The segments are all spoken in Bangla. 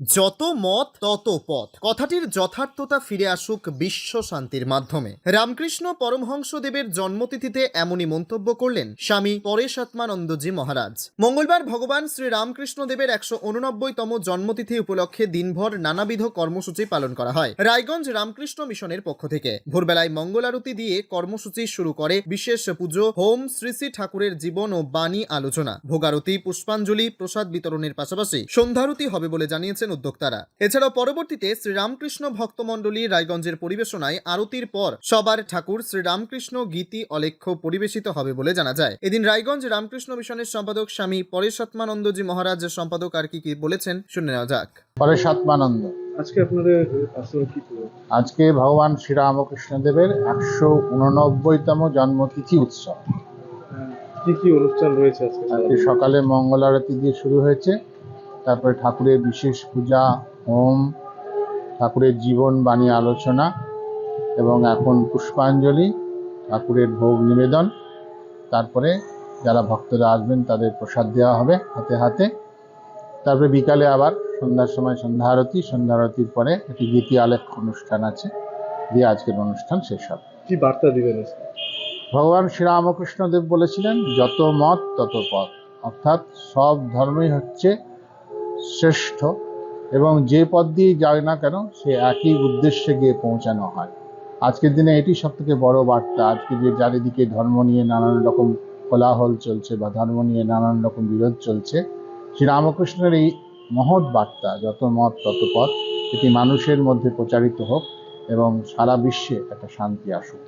যত মত, তত পথ। কথাটির যথার্থতা ফিরে আসুক বিশ্ব শান্তির মাধ্যমে। রামকৃষ্ণ পরমহংসদেবের জন্মতিথিতে এমনই মন্তব্য করলেন স্বামী পরেশ আত্মানন্দজি মহারাজ। মঙ্গলবার ভগবান শ্রী রামকৃষ্ণ দেবের একশো উননব্বইতম জন্মতিথি উপলক্ষে দিনভর নানাবিধ কর্মসূচি পালন করা হয়। রায়গঞ্জ রামকৃষ্ণ মিশনের পক্ষ থেকে। ভোরবেলায় মঙ্গল আরতি দিয়ে কর্মসূচি শুরু করে বিশেষ পুজো, হোম শ্রী শ্রী ঠাকুরের জীবন ও বাণী আলোচনা। ভোগারতি, পুষ্পাঞ্জলি, প্রসাদ বিতরণের পাশাপাশি সন্ধ্যারতি হবে বলে জানিয়েছেন উদ্যোক্তারা। এছাড়াও পরবর্তীতে শ্রীরামকৃষ্ণ ভক্তমণ্ডলী রায়গঞ্জের পরিবেশনায় আরতির পর সবার ঠাকুর শ্রীরামকৃষ্ণ গীতি অলেখ্য পরিবেশিত হবে বলে জানা যায়। এদিন রায়গঞ্জ রামকৃষ্ণ মিশনের সম্পাদক স্বামী পরেশাত্মানন্দজি মহারাজ সম্পাদক আর কি কি বলেছেন শুনে নেওয়া যাক। পরেশ আত্মানন্দ আজকে আপনাদের আজকে ভগবান শ্রীরামকৃষ্ণ দেবের একশো উননব্বইতম জন্মতিথি উৎসব। কি কি অনুষ্ঠান রয়েছে আজকে? আজকে সকালে মঙ্গল আরতি দিয়ে শুরু হয়েছে। তারপরে ঠাকুরের বিশেষ পূজা হোম ঠাকুরের জীবন বাণী আলোচনা এবং এখন পুষ্পাঞ্জলি ঠাকুরের ভোগ নিবেদন। তারপরে যারা ভক্তরা আসবেন তাদের প্রসাদ দেওয়া হবে হাতে হাতে। তারপরে বিকালে আবার সন্ধ্যার সময় সন্ধ্যা আরতি সন্ধ্যা আরতির পরে একটি গীতি আলেখ অনুষ্ঠান আছে। দিয়ে আজকের অনুষ্ঠান শেষ হবে। কি বার্তা দিবেন ভগবান শ্রীরামকৃষ্ণ দেব বলেছিলেন যত মত তত পথ। অর্থাৎ সব ধর্মই হচ্ছে শ্রেষ্ঠ এবং যে পথ দিয়ে যায় না কেন, সে একই উদ্দেশ্যে গিয়ে পৌঁছানো হয়। আজকের দিনে এটি সব থেকে বড় বার্তা। আজকে যে চারিদিকে ধর্ম নিয়ে নানান রকম কোলাহল চলছে বা ধর্ম নিয়ে নানান রকম বিরোধ চলছে শ্রী রামকৃষ্ণের এই মহৎ বার্তা, যত মত তত পথ, এটি মানুষের মধ্যে প্রচারিত হোক এবং সারা বিশ্বে একটা শান্তি আসুক।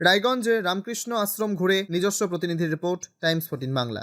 রায়গঞ্জে রামকৃষ্ণ আশ্রম ঘুরে নিজস্ব প্রতিনিধি রিপোর্ট, টাইমস ফোর্টিন বাংলা।